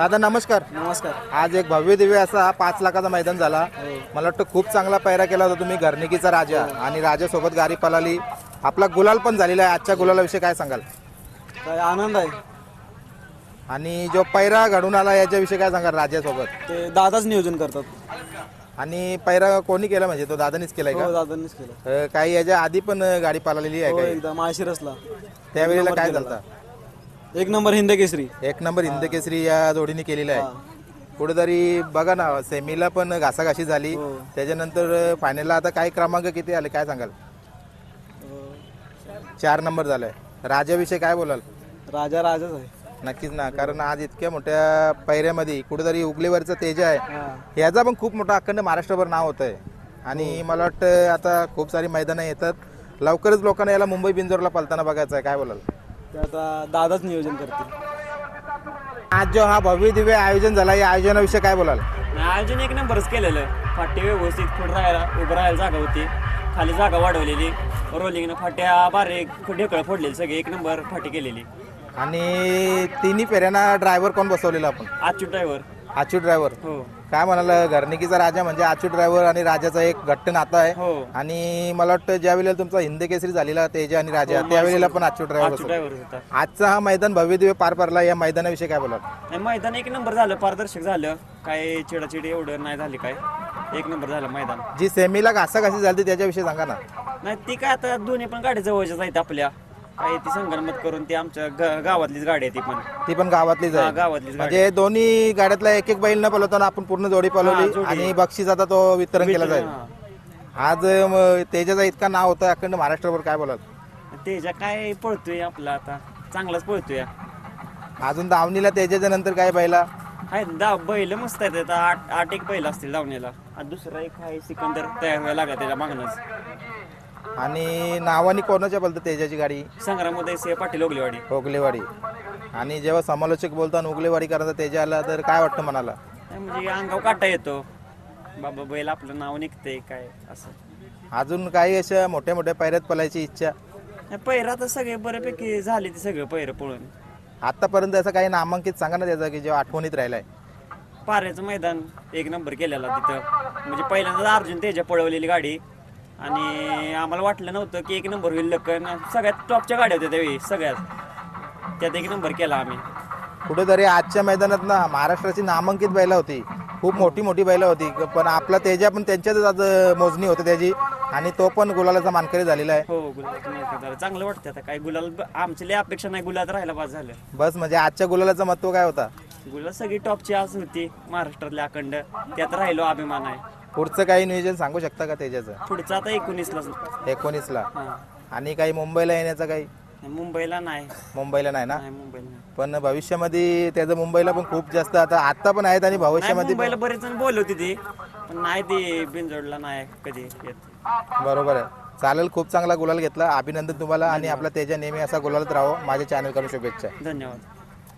दादा नमस्कार. नमस्कार. आज एक भव्य दिव्य असा पाच लाखाचा मैदान झाला. मला वाटतं खूप चांगला पैरा केला होता तुम्ही घरनिकीचा राजा. आणि राजासोबत गाडी पळाली आपला गुलाल पण झालेला आहे. आजच्या गुलालाविषयी काय सांगाल? काय आनंद आहे. आणि जो पैरा घडून आला याच्याविषयी काय सांगाल राजासोबत? ते दादाच नियोजन करतात. आणि पैरा कोणी केला म्हणजे? तो दादानीच केलाय हो का दादांनीच केलं अं, काही याच्या आधी पण गाडी पळालेली आहे हो काही? एकदा माळशिरसला. त्यावेळेला काय झालं एक नंबर हिंद केसरी. एक नंबर हिंद केसरी या जोडीने केलेला आहे. कुठेतरी बघा ना सेमीला पण घासाघाशी झाली. हो. त्याच्यानंतर फायनलला आता काय क्रमांक किती आले काय सांगाल? चार नंबर झालाय. राजाविषयी काय बोलाल? राजा राजाच आहे. नक्कीच ना कारण आज इतक्या मोठ्या पैऱ्यामध्ये कुठेतरी उगलेवरचं तेज आहे. हा. याचा पण खूप मोठं अखंड महाराष्ट्रभर नाव होत आहे आणि मला वाटतं आता खूप सारी मैदानं येतात. लवकरच लोकांना याला मुंबई बिंजोरला पलताना बघायचं आहे. काय बोलाल? ते आता दादाच नियोजन करतील. आज जो हा भव्य दिव्य आयोजन झाला या आयोजनाविषयी काय बोलाल? आयोजन एक नंबरच केलेलं फाटी व्यवस्थित पुढे राहायला उभं राहायला जागा होती. खाली जागा वाढवलेली. रोलिंगनं फाट्या बारीक ढेकळं फोडलेली सगळी. एक नंबर फाटी केलेली. आणि तिन्ही फेऱ्यांना ड्रायव्हर कोण बसवलेला आपण? आजची ड्रायव्हर आचू ड्रायव्हर हो. काय म्हणाल घरनिकीचा राजा म्हणजे आचू ड्रायव्हर आणि राजाचा एक घट्ट नातं आहे. हो. आणि मला वाटतं ज्या वेळेला तुमचा हिंद केसरी झालेला तेजा आणि राजा त्यावेळेला पण आचू ड्रायव्हर आजची ड्रायव्हर होता. आजचा हा मैदान भव्य दिव्य पार पडला या मैदानाविषयी काय बोलाल? आणि मैदान एक नंबर झालं पारदर्शक झालं. काय चिडाचिडी एवढं नाही झाली काय. एक नंबर झालं मैदान. जी सेमीला घासाघासी झाली त्याच्याविषयी सांगा ना. नाही ती काय आता दोन्ही पण गाडी जवळच्याच आहेत आपल्या. काय ती संगणमत करून ती आमच्या ग- गावातलीच गाडी आहे ती पण. ती पण गावातलीच हा, आहे. गावातलीच गाडी म्हणजे दोन्ही गाड्यातला एक एक बैल न पलवताना आपण पूर्ण जोडी पलवली आणि बक्षीस आता तो वितरण केला जाईल. हा. आज म, तेजाचा इतका नाव होतं अखंड महाराष्ट्रभर काय बोलाल? तेजा काय पळतोय आपला आता. चांगलाच पळतोय. अजून दावणीला तेजाच्या नंतर काय बैला? आहेत दा बैल मस्त आहेत. आता आठ आठ एक बैल असतील आणि दुसरा एक आहे सिकंदर तयार व्हायला लागला त्याच्या मागणंच आणि नावानी कोणाच्या बोलतं तेजाची गाडी? संग्रामध्ये से पाटील ओगलेवाडी ओगलेवाडी आणि जेव्हा समालोचक बोलताना उगलेवाडी करायचा तेजा आला तर काय वाटतं मनाला? काय म्हणजे अंगाव काटा येतो. बाबा बैल आपलं नाव निघतंय काय असं. अजून काही अशा मोठ्या मोठ्या पायऱ्यात पलायची इच्छा? पैर आता सगळे बऱ्यापैकी झाले ते सगळं पैर पळून. आतापर्यंत असं काही नामांकित सांगा ना त्याचा की जेव्हा आठवणीत राहिलाय. पाऱ्याचं मैदान एक नंबर केलेला तिथं. म्हणजे पहिल्यांदा अर्जुन तेजा पळवलेली गाडी. आणि आम्हाला वाटलं नव्हतं की एक नंबर होईल लक्कन सगळ्यात टॉपच्या गाड्या होत्या त्यावेळी सगळ्यात. त्यात एक नंबर केला आम्ही. कुठेतरी आजच्या मैदानात ना महाराष्ट्राची नामांकित बैला होती. खूप मोठी मोठी बैला होती. पण आपला तेजा पण त्यांच्यातच आज मोजणी होते त्याची. आणि तो पण गुलालाचा मानकरी झालेला आहे. हो झालं. चांगलं वाटतं आता. काय गुलाल आमची लय अपेक्षा नाही गुलाल राहायला पास झालं. बस म्हणजे आजच्या गुलालाचं महत्त्व काय होता? गुलाल सगळी टॉपची आज होती. महाराष्ट्रातल्या अखंड. त्यात राहिलो अभिमान आहे. पुढचं काही नियोजन सांगू शकता का तेजाचं? पुढचं आता एकोणीसला एकोणीसला? हा. आणि काही मुंबईला येण्याचं काही? मुंबईला नाही. मुंबईला नाही ना? नाही मुंबईला नाही. पण भविष्यामध्ये त्याचं मुंबईला पण खूप जास्त आता आता पण आहेत आणि नाही, भविष्यामध्ये मुंबईला बरेच जण बोलवते ती पण नाही ती बिनजोडला नाही कधी येत. बरोबर आहे. चालेल खूप चांगला गुलाल घेतला. अभिनंदन तुम्हाला आणि आपला तेजा नेहमी असा गुलालत राहो. माझ्या चॅनल करून शुभेच्छा. धन्यवाद.